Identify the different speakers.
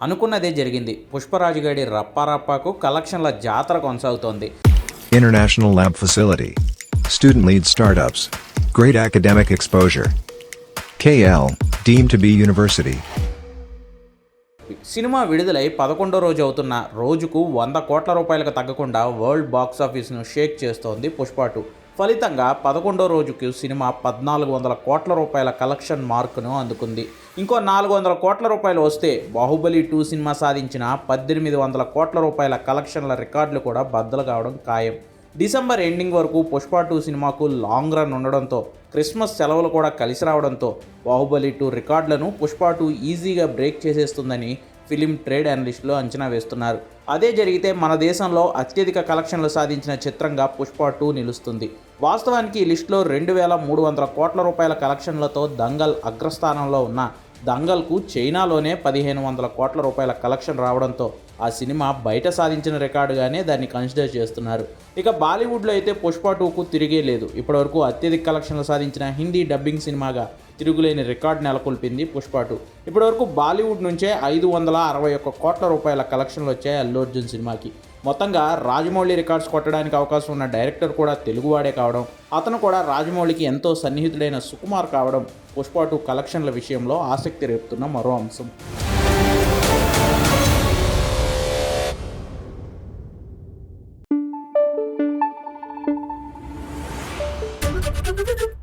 Speaker 1: అనుకున్నదే జరిగింది పుష్పరాజు గడి రప్పారప్పాకు కలెక్షన్ల జాతర కొనసాగుతోంది
Speaker 2: International Lab Facility. Student lead startups. Great academic exposure. KL, deemed to be university.
Speaker 1: Cinema విడుదలై పదకొండో రోజు అవుతున్న రోజుకు వంద కోట్ల రూపాయలకు తగ్గకుండా వరల్డ్ బాక్స్ ఆఫీస్ను షేక్ చేస్తోంది పుష్ప టూ ఫలితంగా పదకొండో రోజుకు సినిమా పద్నాలుగు వందల కోట్ల రూపాయల కలెక్షన్ మార్కును అందుకుంది. ఇంకో నాలుగు వందల కోట్ల రూపాయలు వస్తే బాహుబలి టూ సినిమా సాధించిన పద్దెనిమిది వందల కోట్ల రూపాయల కలెక్షన్ల రికార్డులు కూడా బద్దలు కావడం ఖాయం. డిసెంబర్ ఎండింగ్ వరకు పుష్ప టూ సినిమాకు లాంగ్ రన్ ఉండడంతో క్రిస్మస్ సెలవులు కూడా కలిసి రావడంతో బాహుబలి టూ రికార్డులను పుష్ప టూ ఈజీగా బ్రేక్ చేసేస్తుందని ఫిలిం ట్రేడ్ అనలిస్టులు అంచనా వేస్తున్నారు. అదే జరిగితే మన దేశంలో అత్యధిక కలెక్షన్లు సాధించిన చిత్రంగా పుష్ప టూ నిలుస్తుంది. వాస్తవానికి ఈ లిస్టులో రెండు వేల మూడు వందల కోట్ల రూపాయల కలెక్షన్లతో దంగల్ అగ్రస్థానంలో ఉన్న దంగల్కు చైనాలోనే పదిహేను వందల కోట్ల రూపాయల కలెక్షన్ రావడంతో ఆ సినిమా బయట సాధించిన రికార్డుగానే దాన్ని కన్సిడర్ చేస్తున్నారు. ఇక బాలీవుడ్లో అయితే పుష్ప టూకు తిరిగే లేదు. ఇప్పటివరకు అత్యధిక కలెక్షన్లు సాధించిన హిందీ డబ్బింగ్ సినిమాగా తిరుగులేని రికార్డు నెలకొల్పింది పుష్ప టూ. ఇప్పటివరకు బాలీవుడ్ నుంచే ఐదు వందల అరవై ఒక్క కోట్ల రూపాయల కలెక్షన్లు వచ్చాయి అల్లు అర్జున్ సినిమాకి. మొత్తంగా రాజమౌళి రికార్డ్స్ కొట్టడానికి అవకాశం ఉన్న డైరెక్టర్ కూడా తెలుగువాడే కావడం అతను కూడా రాజమౌళికి ఎంతో సన్నిహితుడైన సుకుమార్ కావడం పుష్ప టూ కలెక్షన్ల విషయంలో ఆసక్తి రేపుతున్న మరో అంశం. どどど。